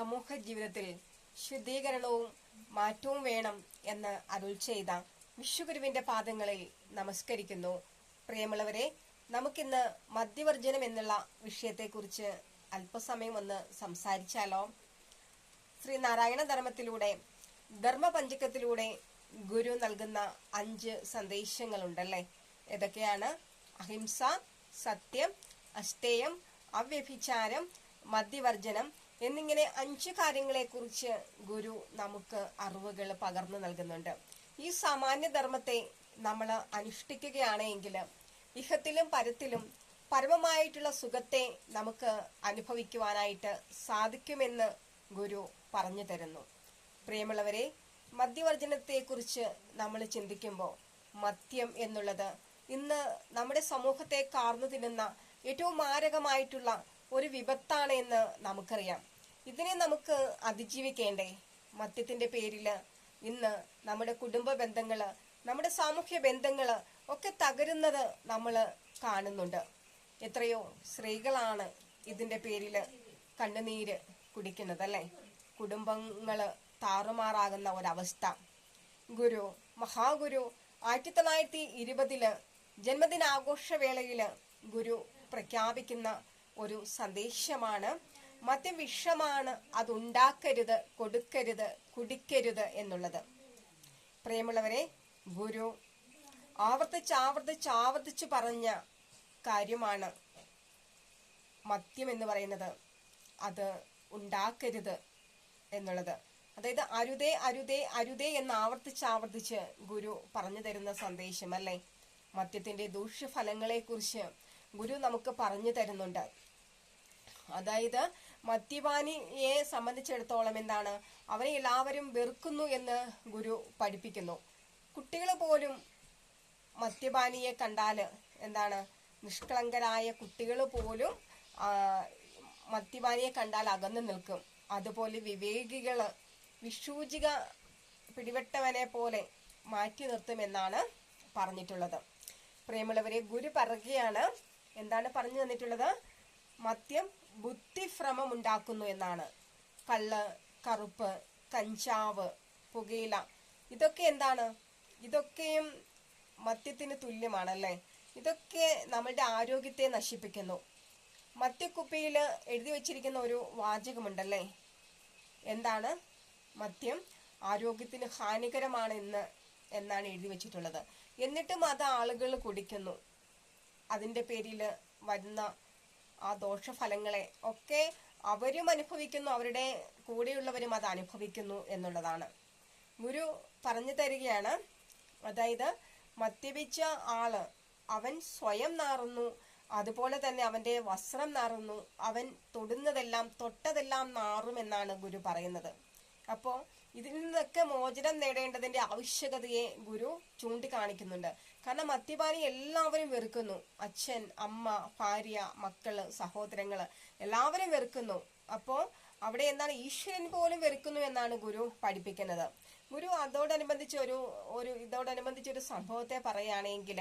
സമൂഹ ജീവിതത്തിൽ ശുദ്ധീകരണവും മാറ്റവും വേണം എന്ന് അരുൾ ചെയ്ത വിശ്വഗുരുവിന്റെ പാദങ്ങളിൽ നമസ്കരിക്കുന്നു. പ്രിയമുള്ളവരെ നമുക്കിന്ന് മദ്യവർജനം എന്നുള്ള വിഷയത്തെക്കുറിച്ച് അല്പസമയം ഒന്ന് സംസാരിച്ചാലോ? ശ്രീനാരായണ ധർമ്മത്തിലൂടെ ധർമ്മപഞ്ചകത്തിലൂടെ ഗുരു നൽകുന്ന അഞ്ച് സന്ദേശങ്ങളുണ്ടല്ലേ? ഏതൊക്കെയാണ്? അഹിംസ സത്യം അസ്തേയം അവ്യഭിചാരം മദ്യവർജനം എന്നിങ്ങനെ അഞ്ച് കാര്യങ്ങളെക്കുറിച്ച് ഗുരു നമുക്ക് അറിവുകൾ പകർന്നു നൽകുന്നുണ്ട്. ഈ സാമാന്യ ധർമ്മത്തെ നമ്മൾ അനുഷ്ഠിക്കുകയാണെങ്കിൽ ഇഹത്തിലും പരത്തിലും പരമമായിട്ടുള്ള സുഖത്തെ നമുക്ക് അനുഭവിക്കുവാനായിട്ട് സാധിക്കുമെന്ന് ഗുരു പറഞ്ഞു തരുന്നു. പ്രിയമുള്ളവരെ മദ്യവർജനത്തെക്കുറിച്ച് നമ്മൾ ചിന്തിക്കുമ്പോൾ മദ്യം എന്നുള്ളത് ഇന്ന് നമ്മുടെ സമൂഹത്തെ കാർന്നു തിന്നുന്ന ഏറ്റവും മാരകമായിട്ടുള്ള ഒരു വിപത്താണ് എന്ന് നമുക്കറിയാം. ഇതിനെ നമുക്ക് അതിജീവിക്കേണ്ടേ? മദ്യത്തിന്റെ പേരിൽ ഇന്ന് നമ്മുടെ കുടുംബ ബന്ധങ്ങൾ നമ്മുടെ സാമൂഹ്യ ബന്ധങ്ങൾ ഒക്കെ തകരുന്നത് നമ്മൾ കാണുന്നുണ്ട്. എത്രയോ സ്ത്രീകളാണ് ഇതിന്റെ പേരിൽ കണ്ണുനീര് കുടിക്കുന്നത് അല്ലെ? കുടുംബങ്ങൾ താറുമാറാകുന്ന ഒരവസ്ഥ. ഗുരു മഹാഗുരു ആയിരത്തി തൊള്ളായിരത്തി ഇരുപതിൽ ജന്മദിനാഘോഷവേളയിൽ ഗുരു പ്രഖ്യാപിക്കുന്ന ഒരു സന്ദേശമാണ് മദ്യം വിഷമാണ് അതുണ്ടാക്കരുത് കൊടുക്കരുത് കുടിക്കരുത് എന്നുള്ളത്. പ്രിയമുള്ളവരെ ഗുരു ആവർത്തിച്ച് ആവർത്തിച്ച് ആവർത്തിച്ച് പറഞ്ഞ കാര്യമാണ് മദ്യം എന്ന് പറയുന്നത്. അത് ഉണ്ടാക്കരുത് എന്നുള്ളത്. അതായത് അരുതേ അരുതേ അരുതേ എന്ന് ആവർത്തിച്ച് ആവർത്തിച്ച് ഗുരു പറഞ്ഞു തരുന്ന സന്ദേശം അല്ലേ? മദ്യത്തിന്റെ ദൂഷ്യഫലങ്ങളെ കുറിച്ച് ഗുരു നമുക്ക് പറഞ്ഞു തരുന്നുണ്ട്. അതായത് മദ്യപാനിയെ സംബന്ധിച്ചിടത്തോളം എന്താണ്? അവനെ എല്ലാവരും വെറുക്കുന്നു എന്ന് ഗുരു പഠിപ്പിക്കുന്നു. കുട്ടികൾ പോലും മദ്യപാനിയെ കണ്ടാൽ എന്താണ്? നിഷ്കളങ്കരായ കുട്ടികൾ പോലും മദ്യപാനിയെ കണ്ടാൽ അകന്നു നിൽക്കും. അതുപോലെ വിവേകികൾ വിഷൂചിക പിടിവെട്ടവനെ പോലെ മാറ്റി നിർത്തുമെന്നാണ് പറഞ്ഞിട്ടുള്ളത്. പ്രേമുള്ളവരെ ഗുരു പറയുകയാണ് എന്താണ് പറഞ്ഞു തന്നിട്ടുള്ളത്? മദ്യം ബുദ്ധിഭ്രമം ഉണ്ടാക്കുന്നു എന്നാണ്. കള്ള് കറുപ്പ് കഞ്ചാവ് പുകയില ഇതൊക്കെ എന്താണ്? ഇതൊക്കെയും മദ്യത്തിന് തുല്യമാണല്ലേ? ഇതൊക്കെ നമ്മളുടെ ആരോഗ്യത്തെ നശിപ്പിക്കുന്നു. മദ്യക്കുപ്പിയിൽ എഴുതി വച്ചിരിക്കുന്ന ഒരു വാചകമുണ്ടല്ലേ? എന്താണ്? മദ്യം ആരോഗ്യത്തിന് ഹാനികരമാണ് എന്ന് എന്നാണ് എഴുതി വെച്ചിട്ടുള്ളത്. എന്നിട്ടും അത് ആളുകൾ കുടിക്കുന്നു. അതിന്റെ പേരിൽ വരുന്ന ആ ദോഷഫലങ്ങളെ ഒക്കെ അവരും അനുഭവിക്കുന്നു അവരുടെ കൂടെയുള്ളവരും അത് അനുഭവിക്കുന്നു എന്നുള്ളതാണ്. ഗുരു പറഞ്ഞു തരികയാണ് അതായത് മദ്യപിച്ച ആൾ അവൻ സ്വയം നാറുന്നു അതുപോലെ തന്നെ അവന്റെ വസ്ത്രം നാറുന്നു അവൻ തൊടുന്നതെല്ലാം തൊട്ടതെല്ലാം നാറുമെന്നാണ് ഗുരു പറയുന്നത്. അപ്പോൾ ഇതിൽ നിന്നൊക്കെ മോചനം നേടേണ്ടതിന്റെ ആവശ്യകതയെ ഗുരു ചൂണ്ടിക്കാണിക്കുന്നുണ്ട്. കാരണം മദ്യപാനി എല്ലാവരും വെറുക്കുന്നു. അച്ഛൻ അമ്മ ഭാര്യ മക്കൾ സഹോദരങ്ങൾ എല്ലാവരും വെറുക്കുന്നു. അപ്പോ അവിടെ എന്താണ് ഈശ്വരൻ പോലും വെറുക്കുന്നു എന്നാണ് ഗുരു പഠിപ്പിക്കുന്നത്. ഗുരു അതോടനുബന്ധിച്ച് ഒരു ഒരു ഇതോടനുബന്ധിച്ച് ഒരു സംഭവത്തെ പറയുകയാണെങ്കിൽ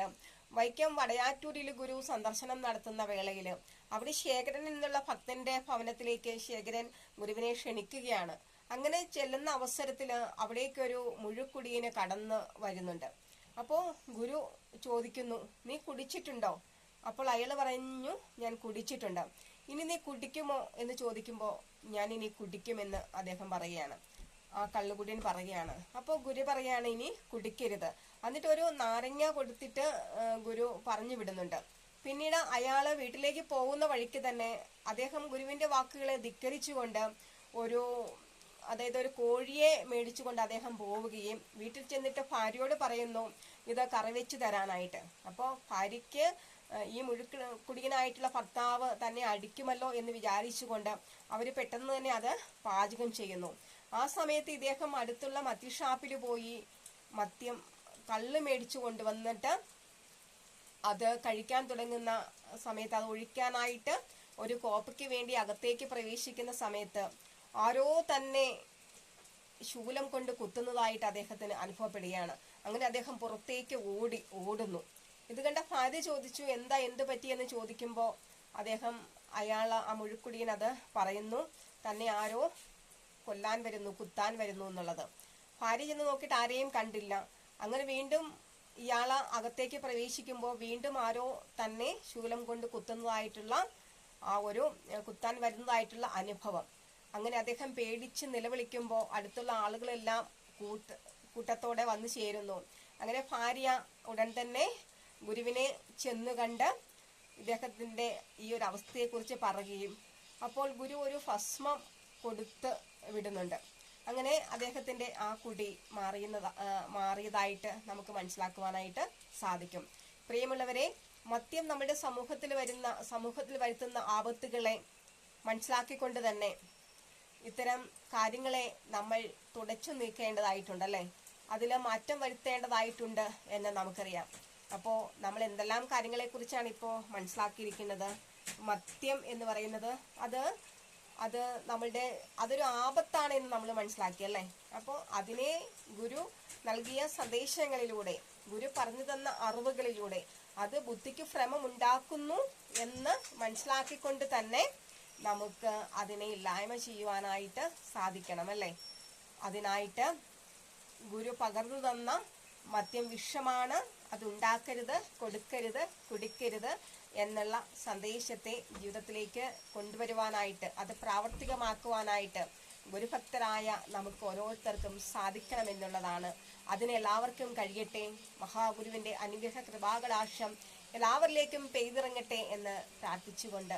വൈക്കം വടയാറ്റൂരിൽ ഗുരു സന്ദർശനം നടത്തുന്ന വേളയിൽ അവിടെ ശേഖരൻ എന്നുള്ള ഭക്തന്റെ ഭവനത്തിലേക്ക് ശേഖരൻ ഗുരുവിനെ ക്ഷണിക്കുകയാണ്. അങ്ങനെ ചെല്ലുന്ന അവസരത്തിൽ അവിടേക്കൊരു മുഴുക്കുടിയിന് കടന്ന് വരുന്നുണ്ട്. അപ്പോ ഗുരു ചോദിക്കുന്നു നീ കുടിച്ചിട്ടുണ്ടോ? അപ്പോൾ അയാൾ പറഞ്ഞു ഞാൻ കുടിച്ചിട്ടുണ്ട്. ഇനി നീ കുടിക്കുമോ? എന്ന് ചോദിക്കുമ്പോൾ ഞാൻ ഇനി കുടിക്കുമെന്ന് അദ്ദേഹം പറയുകയാണ്. ആ കള്ളുകുടിയൻ പറയുകയാണ്. അപ്പോൾ ഗുരു പറയാണ് ഇനി കുടിക്കരുത്. എന്നിട്ട് ഒരു നാരങ്ങ കൊടുത്തിട്ട് ഗുരു പറഞ്ഞു വിടുന്നുണ്ട്. പിന്നീട് അയാൾ വീട്ടിലേക്ക് പോകുന്ന വഴിക്ക് തന്നെ അദ്ദേഹം ഗുരുവിന്റെ വാക്കുകളെ ധിക്കരിച്ചുകൊണ്ട് ഒരു അതായത് ഒരു കോഴിയെ മേടിച്ചുകൊണ്ട് അദ്ദേഹം പോവുകയും വീട്ടിൽ ചെന്നിട്ട് ഭാര്യയോട് പറയുന്നു ഇത് കറിവെച്ച് തരാനായിട്ട്. അപ്പോൾ ഭാര്യയ്ക്ക് ഈ മുഴുക്ക് കുടിയനായിട്ടുള്ള ഭർത്താവ് തന്നെ അടിക്കുമല്ലോ എന്ന് വിചാരിച്ചുകൊണ്ട് അവർ പെട്ടെന്ന് തന്നെ അത് പാചകം ചെയ്യുന്നു. ആ സമയത്ത് ഇദ്ദേഹം അടുത്തുള്ള മദ്യഷാപ്പിൽ പോയി മത്യം കള്ള് മേടിച്ചു കൊണ്ടുവന്നിട്ട് അത് കഴിക്കാൻ തുടങ്ങുന്ന സമയത്ത് അത് ഒഴിക്കാനായിട്ട് ഒരു കോപ്പയ്ക്ക് വേണ്ടി അകത്തേക്ക് പ്രവേശിക്കുന്ന സമയത്ത് ആരോ തന്നെ ശൂലം കൊണ്ട് കുത്തുന്നതായിട്ട് അദ്ദേഹത്തിന് അനുഭവപ്പെടുകയാണ്. അങ്ങനെ അദ്ദേഹം പുറത്തേക്ക് ഓടി ഓടുന്നു. ഇത് കണ്ട ഭാര്യ ചോദിച്ചു എന്താ എന്ത് പറ്റിയെന്ന് ചോദിക്കുമ്പോൾ അദ്ദേഹം അയാൾ ആ മുഴുക്കുടിയൻ അത് പറയുന്നു തന്നെ ആരോ കൊല്ലാൻ വരുന്നു കുത്താൻ വരുന്നു എന്നുള്ളത്. ഭാര്യ ചെന്ന് നോക്കിയിട്ട് ആരെയും കണ്ടില്ല. അങ്ങനെ വീണ്ടും ഇയാൾ അകത്തേക്ക് പ്രവേശിക്കുമ്പോൾ വീണ്ടും ആരോ തന്നെ ശൂലം കൊണ്ട് കുത്തുന്നതായിട്ടുള്ള ആ ഒരു കുത്താൻ വരുന്നതായിട്ടുള്ള അനുഭവം. അങ്ങനെ അദ്ദേഹം പേടിച്ച് നിലവിളിക്കുമ്പോൾ അടുത്തുള്ള ആളുകളെല്ലാം കൂട്ട കൂട്ടത്തോടെ വന്നു ചേരുന്നു. അങ്ങനെ ഭാര്യ ഉടൻ തന്നെ ഗുരുവിനെ ചെന്നു കണ്ട് ഇദ്ദേഹത്തിന്റെ ഈ ഒരു അവസ്ഥയെക്കുറിച്ച് പറയുകയും അപ്പോൾ ഗുരു ഒരു ഭസ്മം കൊടുത്ത് വിടുന്നുണ്ട്. അങ്ങനെ അദ്ദേഹത്തിന്റെ ആ കുടി മാറിയുന്നത് മാറിയതായിട്ട് നമുക്ക് മനസ്സിലാക്കുവാനായിട്ട് സാധിക്കും. പ്രിയമുള്ളവരെ മദ്യം നമ്മുടെ സമൂഹത്തിൽ വരുന്ന സമൂഹത്തിൽ വരുത്തുന്ന ആപത്തുകളെ മനസ്സിലാക്കിക്കൊണ്ട് തന്നെ ഇത്തരം കാര്യങ്ങളെ നമ്മൾ തുടച്ചു നീക്കേണ്ടതായിട്ടുണ്ടല്ലേ? അതിൽ മാറ്റം വരുത്തേണ്ടതായിട്ടുണ്ട് എന്ന് നമുക്കറിയാം. അപ്പോൾ നമ്മൾ എന്തെല്ലാം കാര്യങ്ങളെക്കുറിച്ചാണ് ഇപ്പോൾ മനസ്സിലാക്കിയിരിക്കുന്നത്? മദ്യം എന്ന് പറയുന്നത് അത് അത് നമ്മളുടെ അതൊരു ആപത്താണ് എന്ന് നമ്മൾ മനസ്സിലാക്കി അല്ലേ? അപ്പോൾ അതിനെ ഗുരു നൽകിയ സന്ദേശങ്ങളിലൂടെ ഗുരു പറഞ്ഞു തന്ന അറിവുകളിലൂടെ അത് ബുദ്ധിക്ക് ഭ്രമം ഉണ്ടാക്കുന്നു എന്ന് മനസ്സിലാക്കിക്കൊണ്ട് തന്നെ നമുക്ക് അതിനെ ഇല്ലായ്മ ചെയ്യുവാനായിട്ട് സാധിക്കണം അല്ലേ അതിനായിട്ട് ഗുരു പകർന്നു തന്ന മദ്യം വിഷമാണ് അതുണ്ടാക്കരുത് കൊടുക്കരുത് കുടിക്കരുത് എന്നുള്ള സന്ദേശത്തെ ജീവിതത്തിലേക്ക് കൊണ്ടുവരുവാനായിട്ട് അത് പ്രാവർത്തികമാക്കുവാനായിട്ട് ഗുരുഭക്തരായ നമുക്ക് ഓരോരുത്തർക്കും സാധിക്കണമെന്നുള്ളതാണ്. അതിന് എല്ലാവർക്കും കഴിയട്ടെ. മഹാഗുരുവിന്റെ അനുഗ്രഹ കൃപാകടാക്ഷം എല്ലാവരിലേക്കും പെയ്തിറങ്ങട്ടെ എന്ന് പ്രാർത്ഥിച്ചുകൊണ്ട്